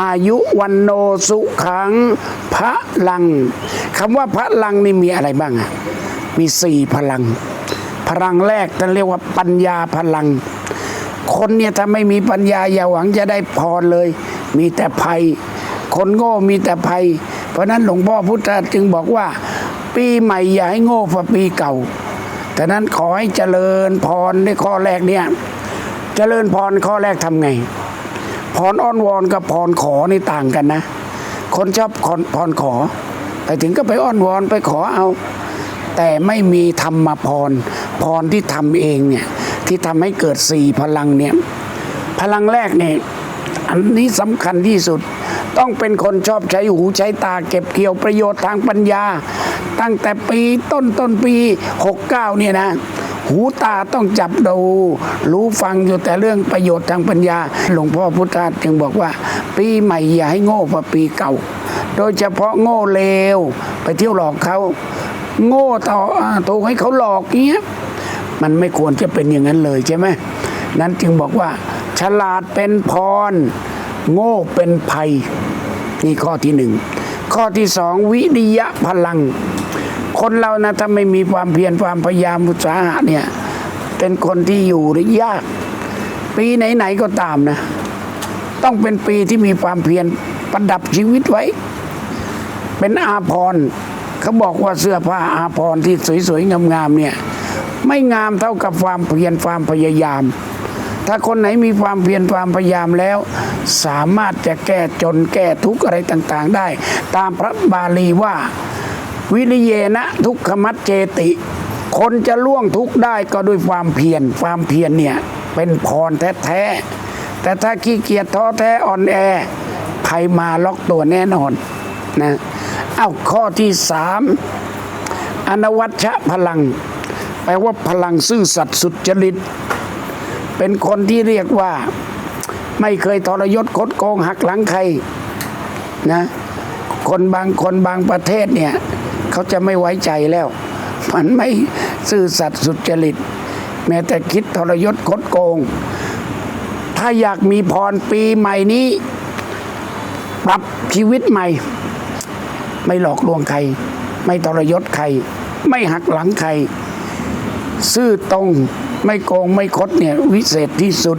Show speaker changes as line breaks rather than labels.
อายุวันโนสุขังพระลังคำว่าพระลังนี่มีอะไรบ้างอะมีสี่พลัง พลังแรกท่านเรียกว่าปัญญาพลัง คนเนี่ยถ้าไม่มีปัญญาอย่าหวังจะได้พรเลย มีแต่ภัย คนโง่มีแต่ภัย เพราะนั้นหลวงพ่อพุทธจึงบอกว่า ปีใหม่อย่าให้โง่กว่าปีเก่าแต่นั้นขอให้เจริญพรในข้อแรกเนี่ย เจริญพรข้อแรกทำไง พรอ้อนวอนกับพรขอนี่ต่างกันนะ คนชอบพรพรขอ ไปถึงก็ไปอ้อนวอนไปขอเอา แต่ไม่มีธรรมพร พรที่ทำเองเนี่ยที่ทำให้เกิดสี่พลังเนี่ยพลังแรกเนี่ยอันนี้สำคัญที่สุด ต้องเป็นคนชอบใช้หูใช้ตาเก็บเกี่ยวประโยชน์ทางปัญญา ตั้งแต่ปีต้นต้นปี 69เนี่ยนะ หูตาต้องจับดู รู้ฟังอยู่แต่เรื่องประโยชน์ทางปัญญา หลวงพ่อพุทธาจึงบอกว่า ปีใหม่อย่าให้โง่กว่าปีเก่า โดยเฉพาะโง่เลว ไปเที่ยวหลอกเขาโง่ต่อถูกให้เขาหลอกเงี้ยมันไม่ควรจะเป็นอย่างนั้นเลยใช่ไหมนั้นจึงบอกว่า ฉลาดเป็นพร โง่เป็นภัย นี่ข้อที่หนึ่งข้อที่สองวิริยะพลัง คนเรานะถ้าไม่มีความเพียรความพยายามอุตสาหะเนี่ย เป็นคนที่อยู่ได้ยาก ปีไหนๆก็ตามนะ ต้องเป็นปีที่มีความเพียรประดับชีวิตไว้ เป็นอาภรณ์เขาบอกว่าเสื้อผ้าอาภรณ์ที่สวยๆงามๆเนี่ย ไม่งามเท่ากับความเพียรความพยายาม ถ้าคนไหนมีความเพียรความพยายามแล้ว สามารถจะแก้จนแก้ทุกข์อะไรต่างๆได้ ตามพระบาลีว่า วิริเยนะทุกขมัจเจติ คนจะล่วงทุกได้ก็ด้วยความเพียรความเพียรเนี่ยเป็นพรแท้ๆแต่ถ้าขี้เกียจท้อแท้อ่อนแอภัยมาล็อกตัวแน่นอนนะเอาข้อที่สามอนวัชชะพลัง แปลว่าพลังซื่อสัตย์สุจริต เป็นคนที่เรียกว่า ไม่เคยทรยศคดโกงหักหลังใครนะคนบางคนบางประเทศเนี่ย เขาจะไม่ไว้ใจแล้ว มันไม่ซื่อสัตย์สุจริต แม้แต่คิดทรยศคดโกง ถ้าอยากมีพรปีใหม่นี้ ปรับชีวิตใหม่ ไม่หลอกลวงใคร ไม่ทรยศใคร ไม่หักหลังใคร ซื่อตรงไม่โกงไม่คดเนี่ยวิเศษที่สุด